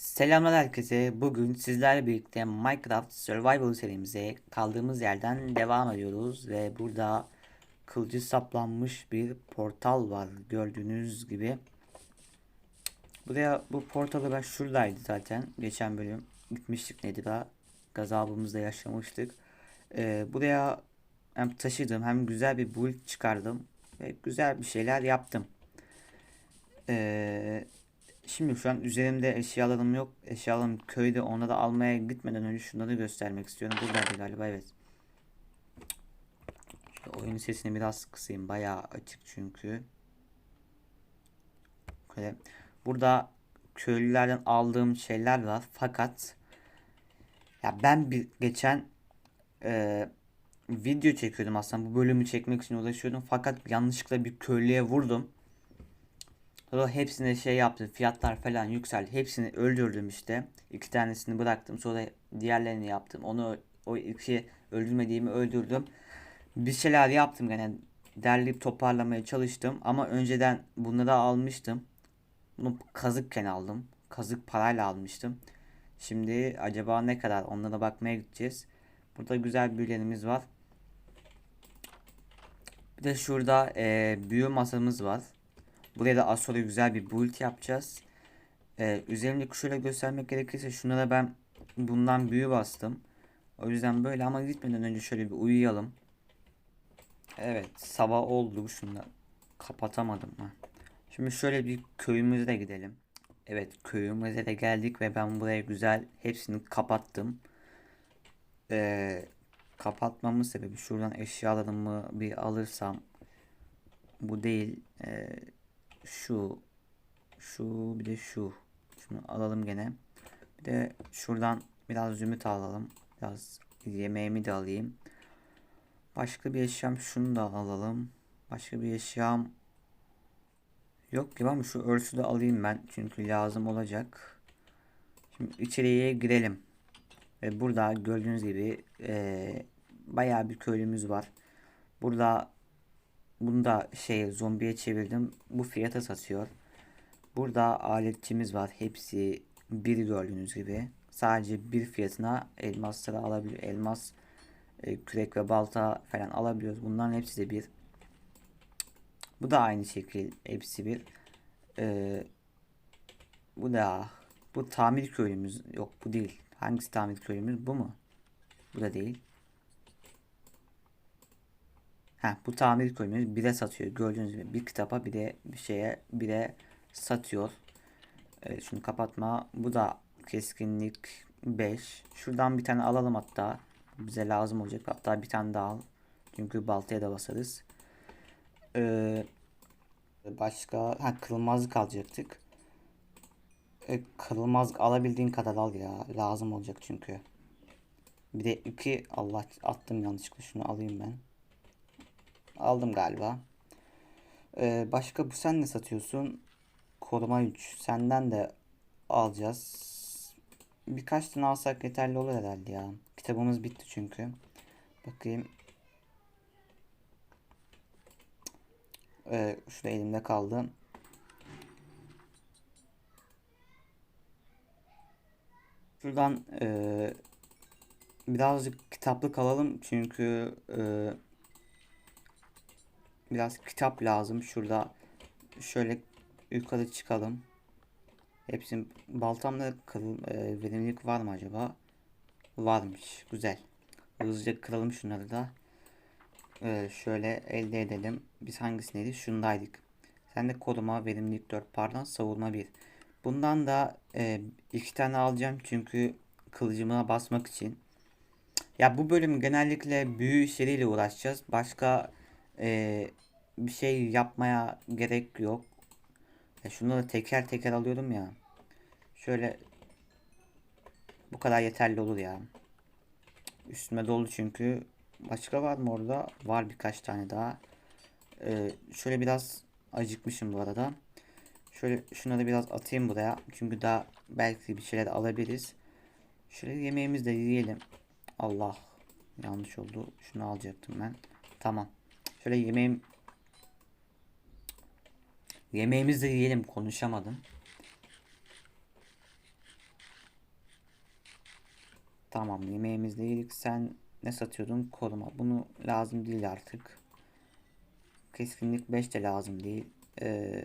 Selamlar herkese. Bugün sizlerle birlikte Minecraft Survival serimize kaldığımız yerden devam ediyoruz ve burada kılıcı saplanmış bir portal var gördüğünüz gibi. Buraya bu portalı ben şuradaydı zaten. Geçen bölüm gitmiştik Nedir'a. Gazabımızda yaşamıştık. Ee, buraya hem taşıdım hem güzel bir build çıkardım ve güzel bir şeyler yaptım. Ee, Şimdi şu an üzerimde eşyalarım yok. Eşyalarım köyde onları almaya gitmeden önce şunları göstermek istiyorum. Buradaydı galiba evet. Şöyle oyunun sesini biraz kısayım. Bayağı açık çünkü. Böyle. Burada köylülerden aldığım şeyler var. Fakat ya ben bir geçen e, video çekiyordum aslında. Bu bölümü çekmek için uğraşıyordum. Fakat yanlışlıkla bir köylüye vurdum. Sonra hepsine şey yaptım. Fiyatlar falan yükseldi. Hepsini öldürdüm işte. İki tanesini bıraktım. Sonra diğerlerini yaptım. Onu o iki öldürmediğimi öldürdüm. Bir şeyler yaptım gene. Derleyip toparlamaya çalıştım. Ama önceden bunları almıştım. Bunu kazıkken aldım. Kazık parayla almıştım. Şimdi acaba ne kadar onlara bakmaya gideceğiz. Burada güzel büyülerimiz var. Bir de şurada e, büyü masamız var. Buraya da az sonra güzel bir build yapacağız. Ee, üzerimdeki şöyle göstermek gerekirse şuna ben bundan büyü bastım. O yüzden böyle ama gitmeden önce şöyle bir uyuyalım. Evet sabah oldu şunu da kapatamadım ha. Şimdi şöyle bir köyümüze de gidelim. Evet köyümüze de geldik ve ben buraya güzel hepsini kapattım. Ee, kapatmamın sebebi şuradan eşyalarımı bir alırsam bu değil. Ee, şu şu bir de şu. Şunu alalım gene. Bir de şuradan biraz zümrüt alalım. Biraz yemeğimi de alayım. Başka bir eşyam şunu da alalım. Başka bir eşyam yok gibi ama şu örsü de alayım ben. Çünkü lazım olacak. Şimdi içeriye girelim. Ve burada gördüğünüz gibi ee, bayağı bir köylümüz var. Burada bunu da şey zombiye çevirdim. Bu fiyata satıyor. Burada aletçimiz var. Hepsi bir gördüğünüz gibi. Sadece bir fiyatına elmasları alabilir. Elmas, e, kürek ve balta falan alabiliyoruz. Bunların hepsi de bir. Bu da aynı şekil. Hepsi bir. Ee, bu da bu tamir köyümüz. Yok bu değil. Hangisi tamir köyümüz? Bu mu? Bu da değil. Heh, bu tamir koymuyoruz. Bire satıyor. Gördüğünüz gibi bir kitaba bir de bir şeye bire satıyor. Evet, şunu kapatma. Bu da keskinlik 5. Şuradan bir tane alalım hatta. Bize lazım olacak. Hatta bir tane daha al. Çünkü baltaya da basarız. Ee, başka ha kırılmazlık alacaktık. Ee, kırılmazlık alabildiğin kadar al ya. Lazım olacak çünkü. Bir de iki Allah attım yanlışlıkla şunu alayım ben. Aldım galiba. Ee, başka bu sen ne satıyorsun? Koruma 3. Senden de alacağız. Birkaç tane alsak yeterli olur herhalde ya. Kitabımız bitti çünkü. Bakayım. Ee, şurada elimde kaldı. Şuradan e, birazcık kitaplık alalım çünkü e, biraz kitap lazım. Şurada şöyle yukarı çıkalım. Hepsinin baltamda kırıl, e, verimlilik var mı acaba? Varmış. Güzel. Hızlıca kıralım şunları da. E, şöyle elde edelim. Biz hangisindeydik? Şundaydık. Sen de koruma verimlilik 4 pardon savunma 1. Bundan da e, iki tane alacağım çünkü kılıcıma basmak için. Ya bu bölüm genellikle büyü işleriyle uğraşacağız. Başka e, bir şey yapmaya gerek yok. Ya şunları teker teker alıyorum ya. Şöyle bu kadar yeterli olur ya. Üstüme dolu çünkü. Başka var mı orada? Var birkaç tane daha. Ee, şöyle biraz acıkmışım bu arada. Şöyle şunları biraz atayım buraya. Çünkü daha belki bir şeyler alabiliriz. Şöyle yemeğimizi de yiyelim. Allah. Yanlış oldu. Şunu alacaktım ben. Tamam. Şöyle yemeğim Yemeğimizi yiyelim konuşamadım. Tamam yemeğimizde yedik. Sen ne satıyordun? Koruma. Bunu lazım değil artık. Keskinlik 5 de lazım değil. Ee,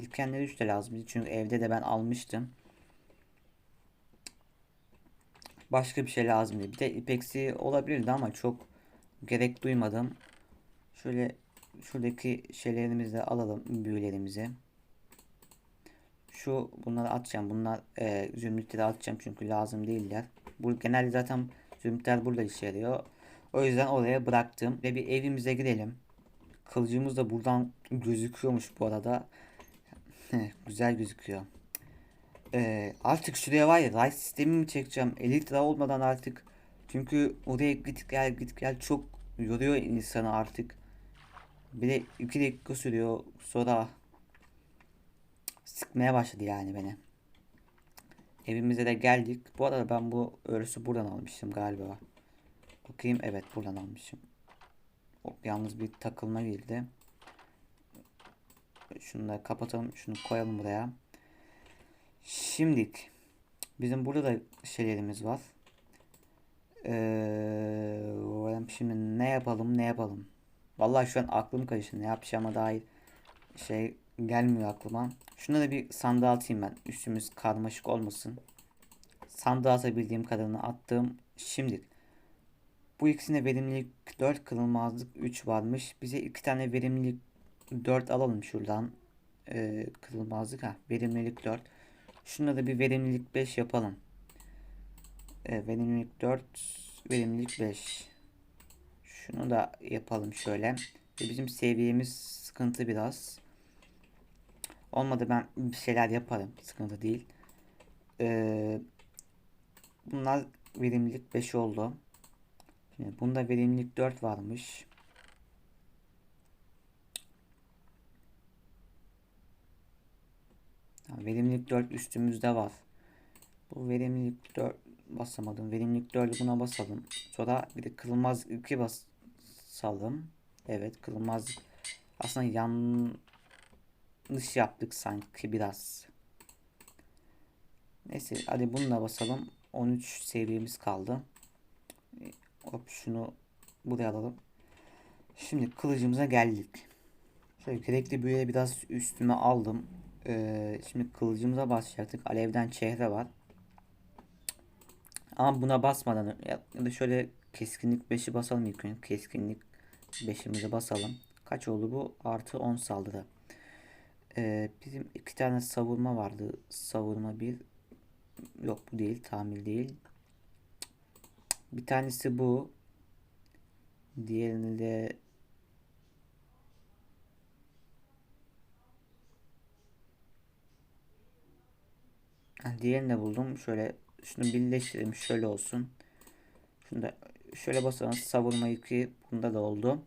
dikenleri 3 de lazım değil. Çünkü evde de ben almıştım. Başka bir şey lazım değil. Bir de ipeksi olabilirdi ama çok gerek duymadım. Şöyle şuradaki şeylerimizi de alalım. Büyülerimizi. Şu bunları atacağım. Bunlar e, zümrütleri atacağım çünkü lazım değiller. Bu genelde zaten zümrütler burada işe yarıyor. O yüzden oraya bıraktım. Ve bir evimize gidelim. Kılıcımız da buradan gözüküyormuş bu arada. Güzel gözüküyor. Ee, artık şuraya var ya light sistemi mi çekeceğim? Elitra olmadan artık. Çünkü oraya git gel git gel çok yoruyor insanı artık. Bir de 2 dakika sürüyor. Sonra sıkmaya başladı yani beni. Evimize de geldik. Bu arada ben bu örsü buradan almıştım galiba. Bakayım evet buradan almışım. Yalnız bir takılma girdi. Şunu da kapatalım. Şunu koyalım buraya. Şimdilik bizim burada da şeylerimiz var. Ee, şimdi ne yapalım ne yapalım. Vallahi şu an aklım karıştı. Ne yapacağıma dair şey gelmiyor aklıma. Şuna da bir sandığa atayım ben. Üstümüz karmaşık olmasın. Sandığa atabildiğim kadarını attım. Şimdi bu ikisine verimlilik 4 kırılmazlık 3 varmış. Bize iki tane verimlilik 4 alalım şuradan. Ee, kırılmazlık ha verimlilik 4. Şuna da bir verimlilik 5 yapalım. Ee, verimlilik 4 verimlilik 5. Şunu da yapalım şöyle. Bizim seviyemiz sıkıntı biraz. Olmadı ben bir şeyler yaparım. Sıkıntı değil. Ee, bunlar verimlilik 5 oldu. Şimdi bunda verimlilik 4 varmış. Verimlilik 4 üstümüzde var. Bu verimlilik 4 basamadım. Verimlilik 4'ü buna basalım. Sonra bir de kırılmaz 2 basalım. Evet kırılmaz. Aslında yanlış yaptık sanki biraz. Neyse hadi bunu da basalım. 13 seviyemiz kaldı. Hop şunu buraya alalım. Şimdi kılıcımıza geldik. Şöyle gerekli büyüye biraz üstüme aldım. Ee, şimdi kılıcımıza basacaktık. Alevden çehre var. Ama buna basmadan ya da şöyle keskinlik 5'i basalım ilk önce. Keskinlik 5'imizi basalım. Kaç oldu bu? Artı 10 saldırı. Ee, bizim iki tane savurma vardı. Savurma bir. Yok bu değil. Tamir değil. Bir tanesi bu. Diğerini de Diğerini de buldum. Şöyle şunu birleştirelim. Şöyle olsun. Şunu da şöyle basalım. Savurma yükü bunda da oldu.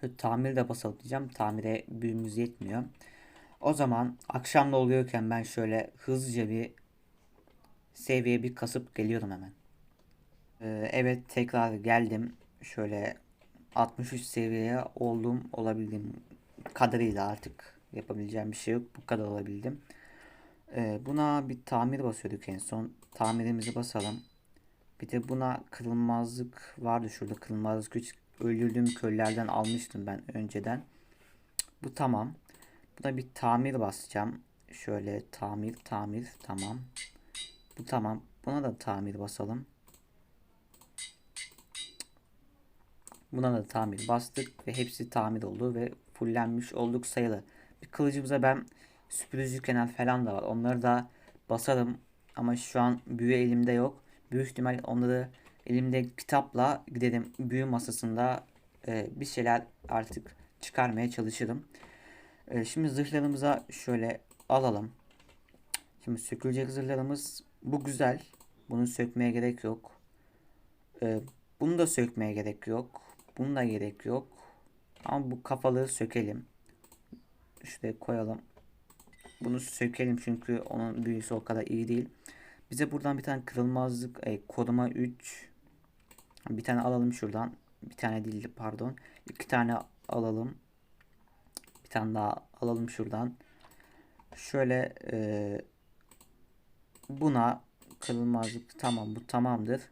Şu tamir de basalım diyeceğim. Tamire büyümüz yetmiyor. O zaman akşamda oluyorken ben şöyle hızlıca bir seviye bir kasıp geliyorum hemen. Ee, evet tekrar geldim. Şöyle 63 seviyeye oldum olabildiğim kadarıyla artık yapabileceğim bir şey yok. Bu kadar olabildim. Ee, buna bir tamir basıyorduk en son. Tamirimizi basalım. Bir de buna kırılmazlık vardı şurada. Kırılmazlık güç öldürdüğüm köllerden almıştım ben önceden. Bu tamam. Buna bir tamir basacağım. Şöyle tamir tamir tamam. Bu tamam. Buna da tamir basalım. Buna da tamir bastık ve hepsi tamir oldu ve fullenmiş olduk sayılı. Bir kılıcımıza ben süpürücü kenar falan da var. Onları da basarım ama şu an büyü elimde yok. Büyük ihtimal onları elimde kitapla gidelim büyü masasında e, bir şeyler artık çıkarmaya çalışırım. E, şimdi zırhlarımıza şöyle alalım. Şimdi sökülecek zırhlarımız bu güzel. Bunu sökmeye gerek yok. E, bunu da sökmeye gerek yok. Bunu da gerek yok. Ama bu kafalığı sökelim. Şuraya koyalım. Bunu sökelim çünkü onun büyüsü o kadar iyi değil. Bize buradan bir tane kırılmazlık e, koruma 3 bir tane alalım şuradan. Bir tane değil pardon. iki tane alalım. Bir tane daha alalım şuradan. Şöyle e, buna kırılmazlık tamam bu tamamdır.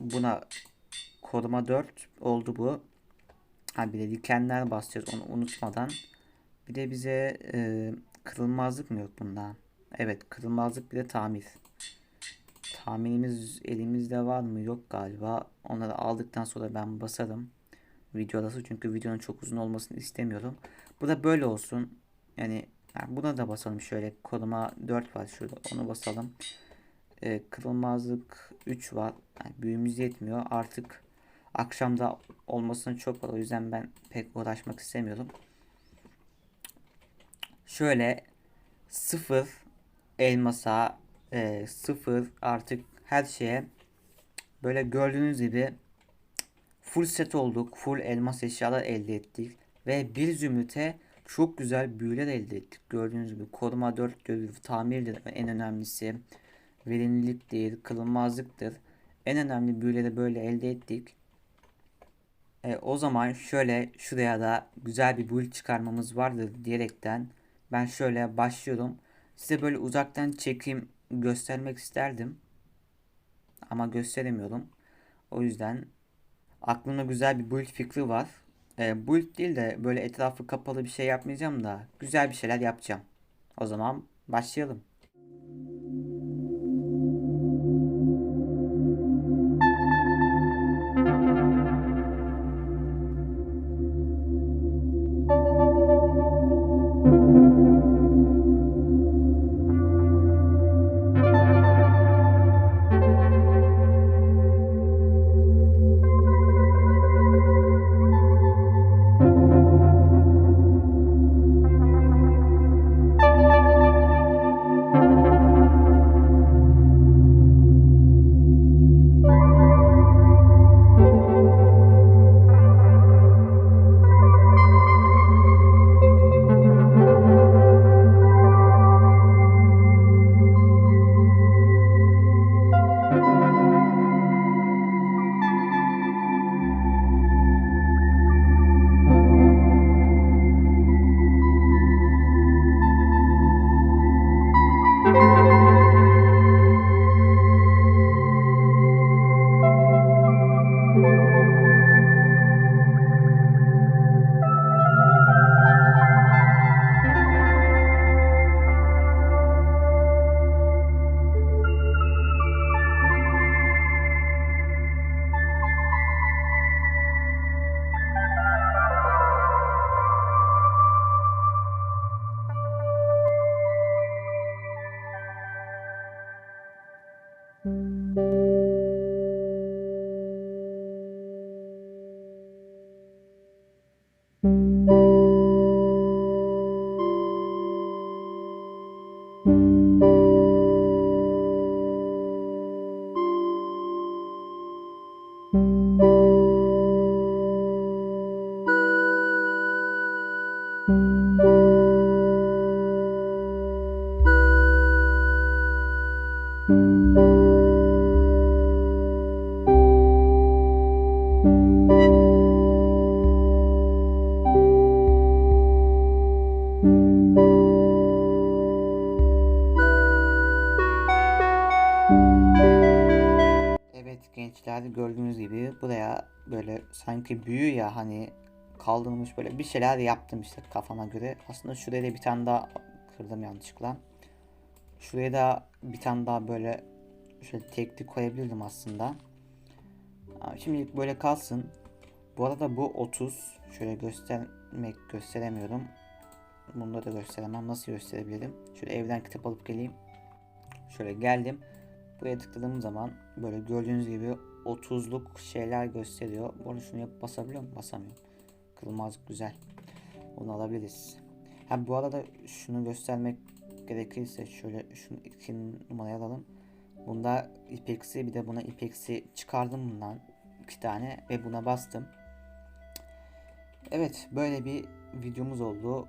Buna koruma 4 oldu bu. Ha bir de dikenler basacağız onu unutmadan. Bir de bize e, kırılmazlık mı yok bunda? Evet kırılmazlık bir de tamir. Tamirimiz elimizde var mı? Yok galiba. Onları aldıktan sonra ben basarım. Videodası çünkü videonun çok uzun olmasını istemiyorum. Bu da böyle olsun. Yani, yani buna da basalım şöyle. Koruma 4 var şurada. Onu basalım. Ee, kırılmazlık 3 var. Yani büyümüz yetmiyor. Artık akşamda olmasını çok var. O yüzden ben pek uğraşmak istemiyorum. Şöyle sıfır elmasa e, sıfır artık her şeye böyle gördüğünüz gibi full set olduk. Full elmas eşyalar elde ettik. Ve bir zümrüte çok güzel büyüler elde ettik. Gördüğünüz gibi koruma 4 görevi tamirdir en önemlisi. Verimliliktir, kılınmazlıktır. En önemli büyüleri böyle elde ettik. E, o zaman şöyle şuraya da güzel bir build çıkarmamız vardır diyerekten ben şöyle başlıyorum. Size böyle uzaktan çekim göstermek isterdim. Ama gösteremiyorum. O yüzden aklımda güzel bir build fikri var. E, build değil de böyle etrafı kapalı bir şey yapmayacağım da güzel bir şeyler yapacağım. O zaman başlayalım. Böyle sanki büyü ya hani kaldırılmış böyle bir şeyler yaptım işte kafama göre. Aslında şuraya da bir tane daha kırdım yanlışlıkla. Şuraya da bir tane daha böyle şöyle tekli koyabilirdim aslında. Şimdilik böyle kalsın. Bu arada bu 30. Şöyle göstermek gösteremiyorum. Bunu da gösteremem. Nasıl gösterebilirim? Şöyle evden kitap alıp geleyim. Şöyle geldim. Buraya tıkladığım zaman böyle gördüğünüz gibi 30'luk şeyler gösteriyor. Bu arada şunu yapıp basabiliyor muyum? Basamıyorum. Kırılmazlık güzel. Onu alabiliriz. Ha bu arada şunu göstermek gerekirse şöyle şunu iki numaraya alalım. Bunda ipeksi bir de buna ipeksi çıkardım bundan iki tane ve buna bastım. Evet böyle bir videomuz oldu.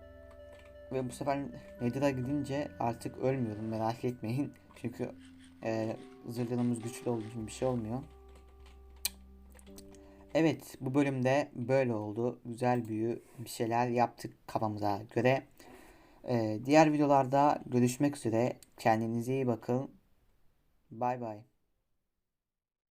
Ve bu sefer Nether'a gidince artık ölmüyorum merak etmeyin. Çünkü e, zırhlarımız güçlü olduğu için bir şey olmuyor. Evet bu bölümde böyle oldu. Güzel büyü bir şeyler yaptık kafamıza göre. Ee, diğer videolarda görüşmek üzere. Kendinize iyi bakın. Bay bay.